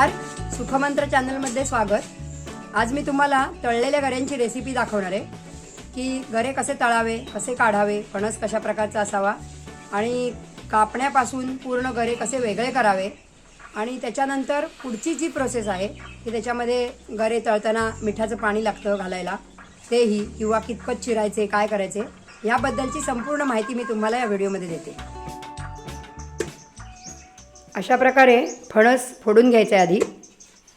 नमस्कार. सुखमंत्र चॅनलमध्ये स्वागत. आज मी तुम्हाला तळलेल्या गऱ्यांची रेसिपी दाखवणार आहे. की गरे कसे तळावे कसे काढावे फणस कशा प्रकारचा असावा आणि कापण्यापासून पूर्ण गरे कसे वेगळे करावे आणि त्याच्यानंतर पुढची जी प्रोसेस आहे की त्याच्यामध्ये गरे तळताना मिठाचं पाणी लागतं घालायला. तेही किंवा कितपत चिरायचे काय करायचे याबद्दलची संपूर्ण माहिती मी तुम्हाला या व्हिडिओमध्ये देते. अशा प्रकारे फणस फोडून घ्यायचे आधी.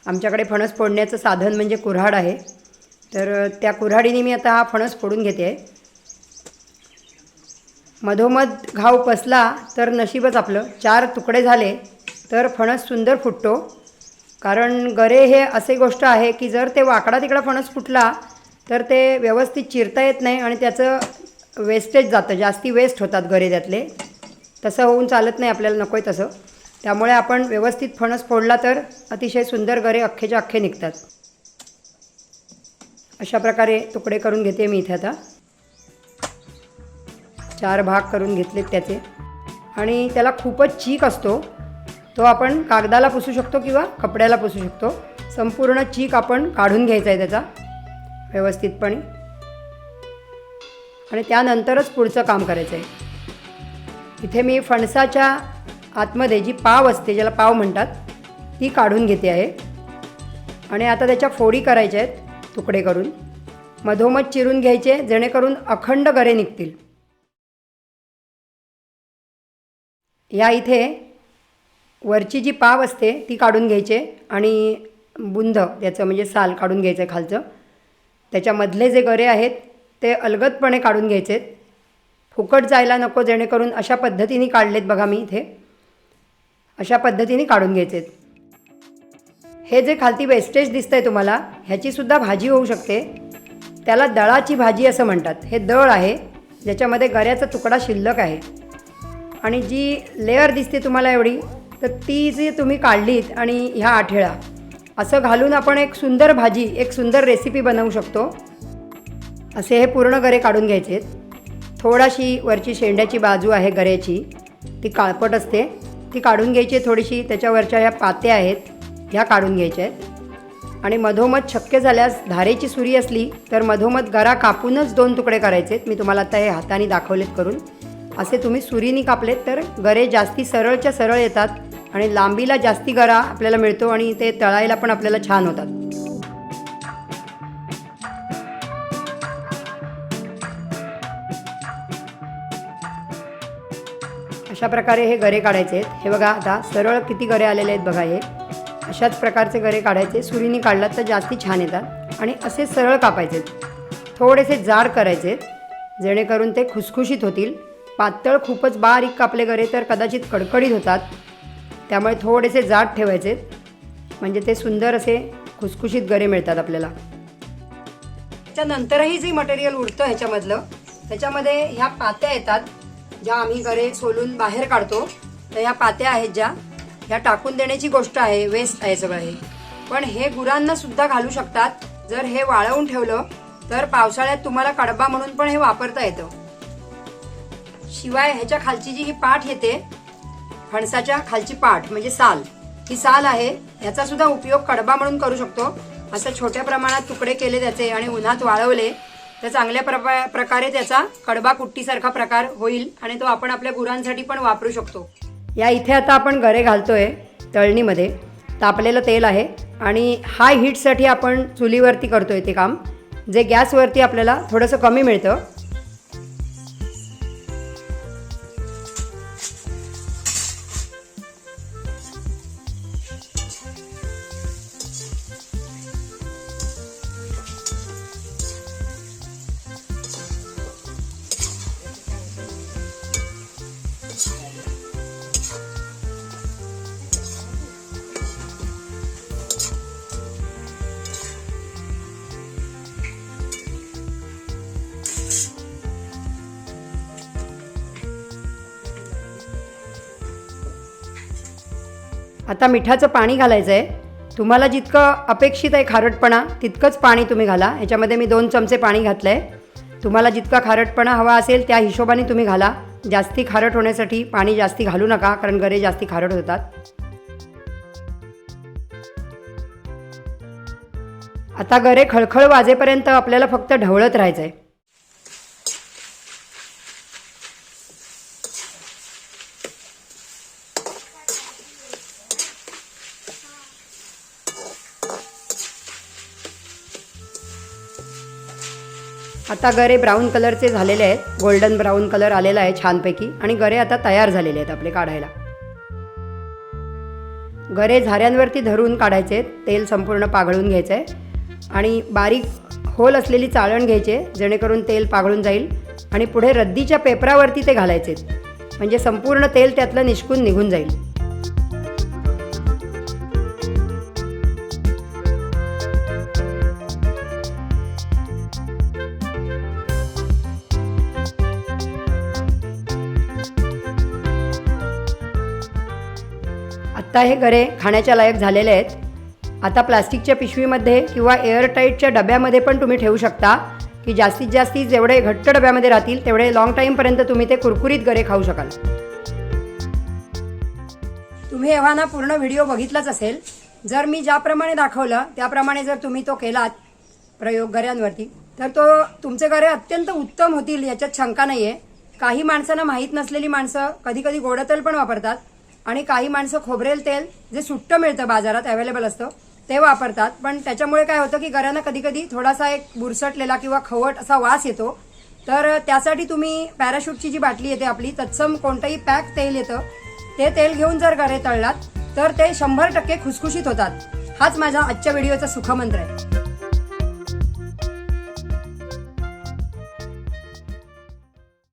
आमच्याकडे फणस फोडण्याचं साधन म्हणजे कुऱ्हाड आहे. तर त्या कुऱ्हाडीने मी आता हा फणस फोडून घेते. आहे मधोमध घाव पसला तर नशीबच आपलं. चार तुकडे झाले तर फणस सुंदर फुटतो. कारण गरे हे असे गोष्ट आहे की जर ते वाकडा तिकडा फणस फुटला तर ते व्यवस्थित चिरता येत नाही आणि त्याचं वेस्टेज जातं. जास्ती वेस्ट होतात गरे त्यातले. तसं होऊन चालत नाही आपल्याला नको आहे तसं. त्यामुळे आपण व्यवस्थित फणस फोडला तर अतिशय सुंदर गरे अख्खेच्या अख्खे निघतात. अशा प्रकारे तुकडे करून घेते मी इथे आता. चार भाग करून घेतलेत त्याचे. आणि त्याला खूपच चीक असतो. तो आपण कागदाला पुसू शकतो किंवा कपड्याला पुसू शकतो. संपूर्ण चीक आपण काढून घ्यायचा आहे त्याचा व्यवस्थितपणे. आणि त्यानंतरच पुढचं काम करायचं आहे इथे मी फणसाच्या आतमध्ये जी पाव असते ज्याला पाव म्हणतात ती काढून घेते आहे. आणि आता त्याच्या फोडी करायच्या आहेत तुकडे करून. मधोमध चिरून घ्यायचे जेणेकरून अखंड गरे निघतील. या इथे वरची जी पाव असते ती काढून घ्यायचे आणि बुंद त्याचं म्हणजे साल काढून घ्यायचं आहे खालचं. त्याच्यामधले जे गरे आहेत ते अलगदपणे काढून घ्यायचे आहेत फुकट जायला नको जेणेकरून अशा पद्धतीने काढलेत बघा मी इथे. अशा पद्धतीने काढून घ्यायचे. आहेत हे जे खालती वेस्टेज दिसतंय तुम्हाला ह्याचीसुद्धा भाजी होऊ शकते. त्याला दळाची भाजी असं म्हणतात. हे दळ आहे ज्याच्यामध्ये गऱ्याचा तुकडा शिल्लक आहे. आणि जी लेअर दिसते तुम्हाला एवढी तर ती जी तुम्ही काढलीत आणि ह्या आठेळा असं घालून आपण एक सुंदर भाजी एक सुंदर रेसिपी बनवू शकतो. असे हे पूर्ण गरे काढून घ्यायचे आहेत थोडाशी वरची शेंड्याची बाजू आहे गऱ्याची. ती काळपट असते. ती काढून घ्यायची आहे थोडीशी. त्याच्यावरच्या ह्या पात्या आहेत ह्या काढून घ्यायच्या आहेत. आणि मधोमध शक्य झाल्यास धारेची सुरी असली तर मधोमध गरा कापूनच दोन तुकडे करायचे मी तुम्हाला आता हे हाताने दाखवलेत करून. असे तुम्ही सुरीनी कापलेत तर गरे जास्ती सरळच्या सरळ येतात आणि लांबीला जास्ती गरा आपल्याला मिळतो आणि ते तळायला पण आपल्याला छान होतात. अशा प्रकारे हे गरे काढायचे आहेत. हे बघा आता सरळ किती गरे आलेले आहेत बघा हे. अशाच प्रकारचे गरे काढायचे. सुरीनी काढलात तर जास्ती छान येतात. आणि असे सरळ कापायचे थोडेसे जाड करायचे जेणेकरून ते खुसखुशीत होतील. पातळ खूपच बारीक कापले गरे तर कदाचित कडकडीत होतात. त्यामुळे थोडेसे जाड ठेवायचे म्हणजे ते सुंदर असे खुसखुशीत गरे मिळतात आपल्याला. त्याच्यानंतरही जे मटेरियल उरतं ह्याच्यामधलं त्याच्यामध्ये ह्या पात्या येतात. ज्या आम्ही घरे सोलून बाहेर काढतो तर ह्या पात्या आहेत ज्या ह्या टाकून देण्याची गोष्ट आहे वेस्ट आहे सगळं हे. पण हे गुरांना सुद्धा घालू शकतात. जर हे वाळवून ठेवलं तर पावसाळ्यात तुम्हाला कडबा म्हणून पण हे वापरता येतं. शिवाय ह्याच्या खालची जी ही पाठ येते फणसाच्या खालची पाठ म्हणजे साल ही साल आहे ह्याचा सुद्धा उपयोग कडबा म्हणून करू शकतो. असं छोट्या प्रमाणात तुकडे केले त्याचे आणि उन्हात वाळवले तर चांगल्या प्रपा- प्रकारे त्याचा कडबा कुट्टीसारखा प्रकार होईल आणि तो आपण आपल्या गुरांसाठी पण वापरू शकतो. या इथे आता आपण गरे घालतोय तळणीमध्ये. तापलेलं तेल आहे आणि हाय हीटसाठी आपण चुलीवरती करतोय ते काम. जे गॅसवरती आपल्याला थोडंसं कमी मिळतं. आता मिठाचं पाणी घालायचं आहे तुम्हाला जितकं अपेक्षित आहे खारटपणा तितकंच पाणी तुम्ही घाला. ह्याच्यामध्ये मी दोन चमचे पाणी घातलं आहे तुम्हाला जितका खारटपणा हवा असेल त्या हिशोबाने तुम्ही घाला. जास्ती खारट होण्यासाठी पाणी जास्ती घालू नका कारण गरे जास्ती खारट होतात. आता गरे खळखळ वाजेपर्यंत आपल्याला फक्त ढवळत राहायचं आहे आता गरे ब्राऊन कलरचे झालेले आहेत. गोल्डन ब्राऊन कलर आलेला आहे छानपैकी. आणि गरे आता तयार झालेले आहेत आपले काढायला. गरे झाऱ्यांवरती धरून काढायचे तेल संपूर्ण पाघळून घ्यायचं आहे आणि बारीक होल असलेली चाळण घ्यायचे जेणेकरून तेल पाघळून जाईल. आणि पुढे रद्दीच्या पेपरावरती ते घालायचे म्हणजे संपूर्ण तेल त्यातलं निष्कून निघून जाईल. आत्ता हे गरे खाण्याच्या लायक झालेले आहेत. आता प्लास्टिकच्या पिशवीमध्ये किंवा एअरटाईटच्या डब्यामध्ये पण तुम्ही ठेवू शकता. की जास्तीत जास्त जेवढे घट्ट डब्यामध्ये राहतील तेवढे लॉंग टाईमपर्यंत तुम्ही ते कुरकुरीत गरे खाऊ शकाल. तुम्ही एव्हा ना पूर्ण व्हिडिओ बघितलाच असेल. जर मी ज्याप्रमाणे दाखवलं त्याप्रमाणे जर तुम्ही तो केलात प्रयोग गऱ्यांवरती तर तो तुमचे गरे अत्यंत उत्तम होतील याच्यात शंका नाही आहे काही माणसांना माहीत नसलेली माणसं कधी कधी पण वापरतात. आणि काही माणसं खोबरेल तेल जे सुट्टं मिळतं बाजारात अवेलेबल असतं ते वापरतात. पण त्याच्यामुळे काय होतं की घरांना कधी कधी थोडासा एक बुरसटलेला किंवा खवट असा वास येतो. तर त्यासाठी तुम्ही पॅराशूटची जी बाटली येते आपली तत्सम कोणतंही पॅक तेल येतं ते तेल घेऊन जर घरे तळलात तर ते शंभर टक्के खुसखुशीत होतात. हाच माझा आजच्या व्हिडिओचा सुखमंत्र आहे.